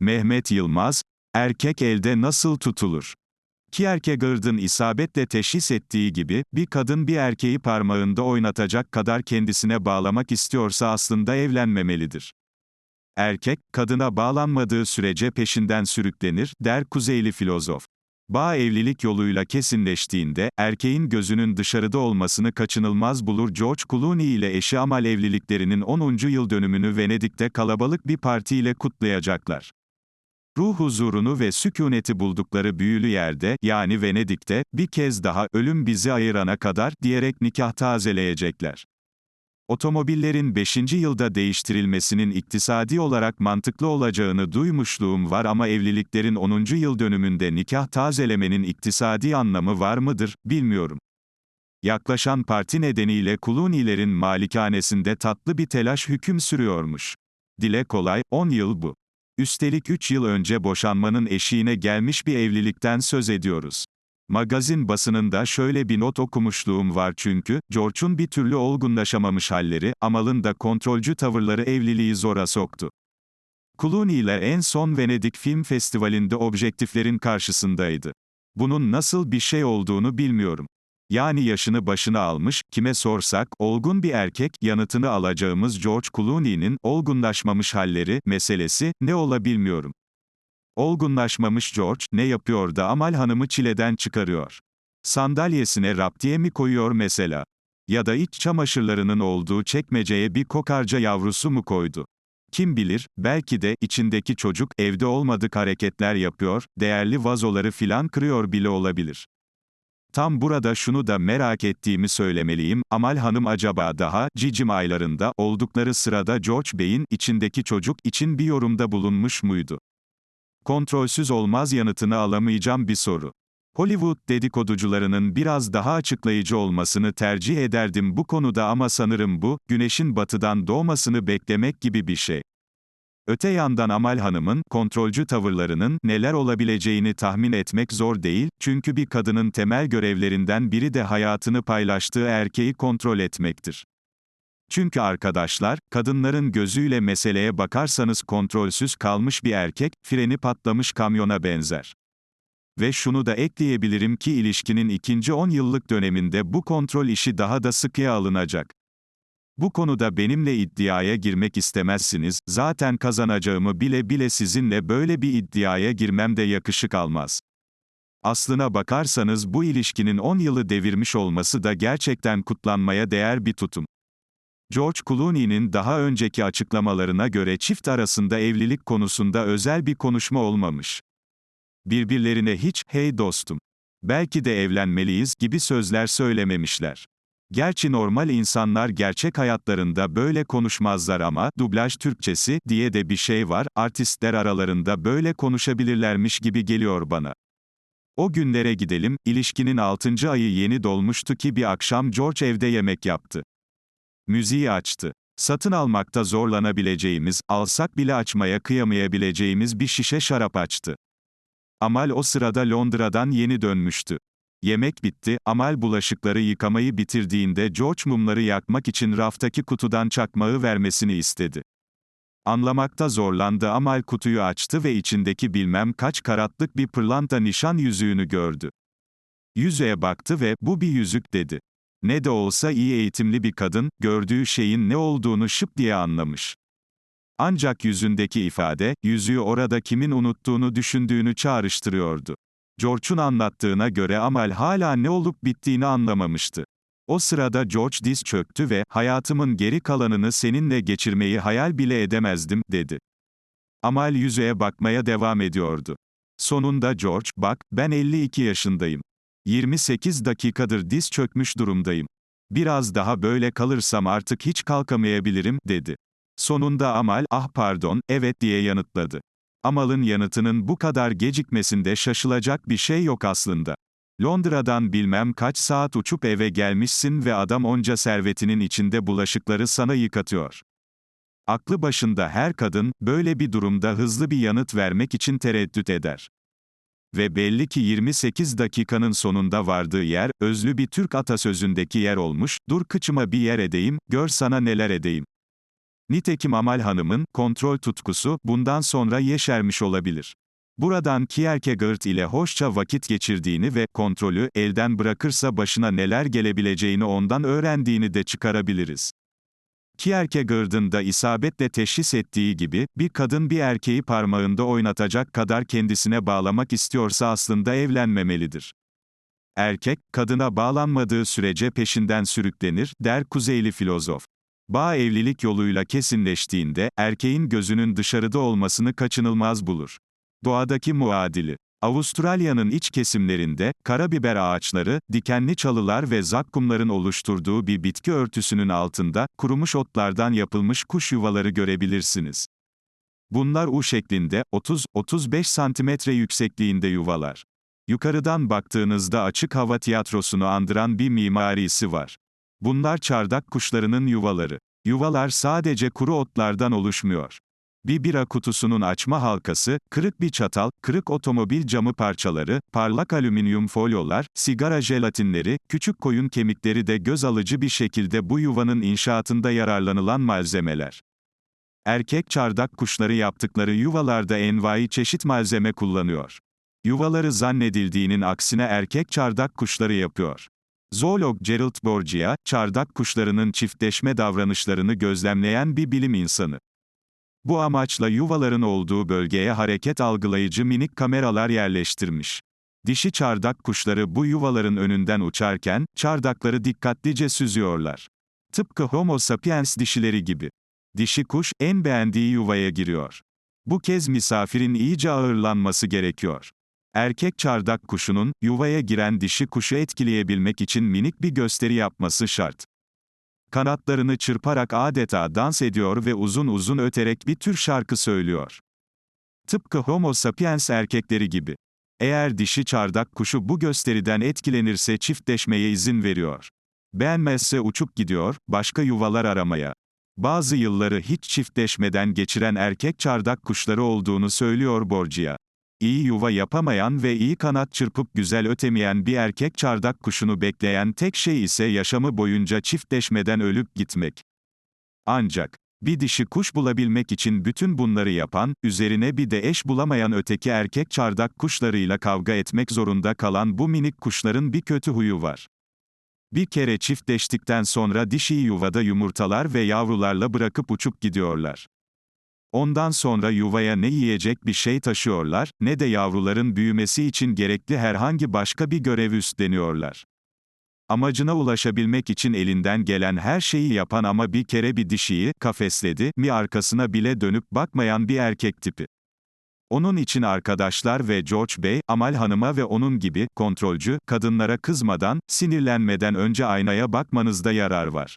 Mehmet Yılmaz, erkek elde nasıl tutulur? Kierkegaard'ın isabetle teşhis ettiği gibi, bir kadın bir erkeği parmağında oynatacak kadar kendisine bağlamak istiyorsa aslında evlenmemelidir. Erkek, kadına bağlanmadığı sürece peşinden sürüklenir, der Kuzeyli filozof. Bağ evlilik yoluyla kesinleştiğinde, erkeğin gözünün dışarıda olmasını kaçınılmaz bulur George Clooney ile eşi Amal evliliklerinin 10. yıl dönümünü Venedik'te kalabalık bir partiyle kutlayacaklar. Ruh huzurunu ve sükuneti buldukları büyülü yerde, yani Venedik'te, bir kez daha, ölüm bizi ayırana kadar, diyerek nikah tazeleyecekler. Otomobillerin 5. yılda değiştirilmesinin iktisadi olarak mantıklı olacağını duymuşluğum var ama evliliklerin 10. yıl dönümünde nikah tazelemenin iktisadi anlamı var mıdır, bilmiyorum. Yaklaşan parti nedeniyle Clooney'lerin malikanesinde tatlı bir telaş hüküm sürüyormuş. Dile kolay, 10 yıl bu. Üstelik 3 yıl önce boşanmanın eşiğine gelmiş bir evlilikten söz ediyoruz. Magazin basınında şöyle bir not okumuşluğum var çünkü, George'un bir türlü olgunlaşamamış halleri, Amal'ın da kontrolcü tavırları evliliği zora soktu. Clooney ile en son Venedik Film Festivali'nde objektiflerin karşısındaydı. Bunun nasıl bir şey olduğunu bilmiyorum. Yani yaşını başına almış, kime sorsak, olgun bir erkek, yanıtını alacağımız George Clooney'nin, olgunlaşmamış halleri, meselesi, ne ola bilmiyorum. Olgunlaşmamış George, ne yapıyor da Amal Hanım'ı çileden çıkarıyor? Sandalyesine raptiye mi koyuyor mesela? Ya da iç çamaşırlarının olduğu çekmeceye bir kokarca yavrusu mu koydu? Kim bilir, belki de, içindeki çocuk, evde olmadık hareketler yapıyor, değerli vazoları filan kırıyor bile olabilir. Tam burada şunu da merak ettiğimi söylemeliyim, Amal Hanım acaba daha, cicim aylarında, oldukları sırada George Bey'in, içindeki çocuk, için bir yorumda bulunmuş muydu? Kontrolsüz olmaz yanıtını alamayacağım bir soru. Hollywood dedikoducularının biraz daha açıklayıcı olmasını tercih ederdim bu konuda ama sanırım bu, güneşin batıdan doğmasını beklemek gibi bir şey. Öte yandan Amal Hanım'ın, kontrolcü tavırlarının, neler olabileceğini tahmin etmek zor değil, çünkü bir kadının temel görevlerinden biri de hayatını paylaştığı erkeği kontrol etmektir. Çünkü arkadaşlar, kadınların gözüyle meseleye bakarsanız kontrolsüz kalmış bir erkek, freni patlamış kamyona benzer. Ve şunu da ekleyebilirim ki ilişkinin ikinci 10 yıllık döneminde bu kontrol işi daha da sıkıya alınacak. Bu konuda benimle iddiaya girmek istemezsiniz, zaten kazanacağımı bile bile sizinle böyle bir iddiaya girmem de yakışık almaz. Aslına bakarsanız bu ilişkinin 10 yılı devirmiş olması da gerçekten kutlanmaya değer bir tutum. George Clooney'nin daha önceki açıklamalarına göre çift arasında evlilik konusunda özel bir konuşma olmamış. Birbirlerine hiç, hey dostum, belki de evlenmeliyiz gibi sözler söylememişler. Gerçi normal insanlar gerçek hayatlarında böyle konuşmazlar ama, dublaj Türkçesi, diye de bir şey var, artistler aralarında böyle konuşabilirlermiş gibi geliyor bana. O günlere gidelim, ilişkinin 6. ayı yeni dolmuştu ki bir akşam George evde yemek yaptı. Müziği açtı. Satın almakta zorlanabileceğimiz, alsak bile açmaya kıyamayabileceğimiz bir şişe şarap açtı. Amal o sırada Londra'dan yeni dönmüştü. Yemek bitti, Amal bulaşıkları yıkamayı bitirdiğinde George mumları yakmak için raftaki kutudan çakmağı vermesini istedi. Anlamakta zorlandı Amal kutuyu açtı ve içindeki bilmem kaç karatlık bir pırlanta nişan yüzüğünü gördü. Yüzüğe baktı ve, bu bir yüzük dedi. Ne de olsa iyi eğitimli bir kadın, gördüğü şeyin ne olduğunu şıp diye anlamış. Ancak yüzündeki ifade, yüzüğü orada kimin unuttuğunu düşündüğünü çağrıştırıyordu. George'un anlattığına göre Amal hala ne olup bittiğini anlamamıştı. O sırada George diz çöktü ve, hayatımın geri kalanını seninle geçirmeyi hayal bile edemezdim, dedi. Amal yüzüğe bakmaya devam ediyordu. Sonunda George, bak, ben 52 yaşındayım. 28 dakikadır diz çökmüş durumdayım. Biraz daha böyle kalırsam artık hiç kalkamayabilirim, dedi. Sonunda Amal, ah pardon, evet diye yanıtladı. Amal'ın yanıtının bu kadar gecikmesinde şaşılacak bir şey yok aslında. Londra'dan bilmem kaç saat uçup eve gelmişsin ve adam onca servetinin içinde bulaşıkları sana yıkatıyor. Aklı başında her kadın, böyle bir durumda hızlı bir yanıt vermek için tereddüt eder. Ve belli ki 28 dakikanın sonunda vardığı yer, özlü bir Türk atasözündeki yer olmuş, dur kıçıma bir yer edeyim, gör sana neler edeyim. Nitekim Amal Hanım'ın, kontrol tutkusu, bundan sonra yeşermiş olabilir. Buradan Kierkegaard ile hoşça vakit geçirdiğini ve, kontrolü, elden bırakırsa başına neler gelebileceğini ondan öğrendiğini de çıkarabiliriz. Kierkegaard'ın da isabetle teşhis ettiği gibi, bir kadın bir erkeği parmağında oynatacak kadar kendisine bağlamak istiyorsa aslında evlenmemelidir. Erkek, kadına bağlanmadığı sürece peşinden sürüklenir, der Kuzeyli filozof. Bağ evlilik yoluyla kesinleştiğinde, erkeğin gözünün dışarıda olmasını kaçınılmaz bulur. Doğadaki muadili. Avustralya'nın iç kesimlerinde, karabiber ağaçları, dikenli çalılar ve zakkumların oluşturduğu bir bitki örtüsünün altında, kurumuş otlardan yapılmış kuş yuvaları görebilirsiniz. Bunlar U şeklinde, 30-35 santimetre yüksekliğinde yuvalar. Yukarıdan baktığınızda açık hava tiyatrosunu andıran bir mimarisi var. Bunlar çardak kuşlarının yuvaları. Yuvalar sadece kuru otlardan oluşmuyor. Bir bira kutusunun açma halkası, kırık bir çatal, kırık otomobil camı parçaları, parlak alüminyum folyolar, sigara jelatinleri, küçük koyun kemikleri de göz alıcı bir şekilde bu yuvanın inşaatında yararlanılan malzemeler. Erkek çardak kuşları yaptıkları yuvalarda envai çeşit malzeme kullanıyor. Yuvaları zannedildiğinin aksine erkek çardak kuşları yapıyor. Zoolog Gerald Borgia, çardak kuşlarının çiftleşme davranışlarını gözlemleyen bir bilim insanı. Bu amaçla yuvaların olduğu bölgeye hareket algılayıcı minik kameralar yerleştirmiş. Dişi çardak kuşları bu yuvaların önünden uçarken, çardakları dikkatlice süzüyorlar. Tıpkı Homo sapiens dişileri gibi. Dişi kuş, en beğendiği yuvaya giriyor. Bu kez misafirin iyice ağırlanması gerekiyor. Erkek çardak kuşunun, yuvaya giren dişi kuşu etkileyebilmek için minik bir gösteri yapması şart. Kanatlarını çırparak adeta dans ediyor ve uzun uzun öterek bir tür şarkı söylüyor. Tıpkı Homo sapiens erkekleri gibi. Eğer dişi çardak kuşu bu gösteriden etkilenirse çiftleşmeye izin veriyor. Beğenmezse uçup gidiyor, başka yuvalar aramaya. Bazı yılları hiç çiftleşmeden geçiren erkek çardak kuşları olduğunu söylüyor Borgia. İyi yuva yapamayan ve iyi kanat çırpıp güzel ötemeyen bir erkek çardak kuşunu bekleyen tek şey ise yaşamı boyunca çiftleşmeden ölüp gitmek. Ancak, bir dişi kuş bulabilmek için bütün bunları yapan, üzerine bir de eş bulamayan öteki erkek çardak kuşlarıyla kavga etmek zorunda kalan bu minik kuşların bir kötü huyu var. Bir kere çiftleştikten sonra dişiyi yuvada yumurtalar ve yavrularla bırakıp uçup gidiyorlar. Ondan sonra yuvaya ne yiyecek bir şey taşıyorlar, ne de yavruların büyümesi için gerekli herhangi başka bir görev üstleniyorlar. Amacına ulaşabilmek için elinden gelen her şeyi yapan ama bir kere bir dişiyi, kafesledi, mi arkasına bile dönüp bakmayan bir erkek tipi. Onun için arkadaşlar ve George Bey, Amal Hanım'a ve onun gibi, kontrolcü, kadınlara kızmadan, sinirlenmeden önce aynaya bakmanızda yarar var.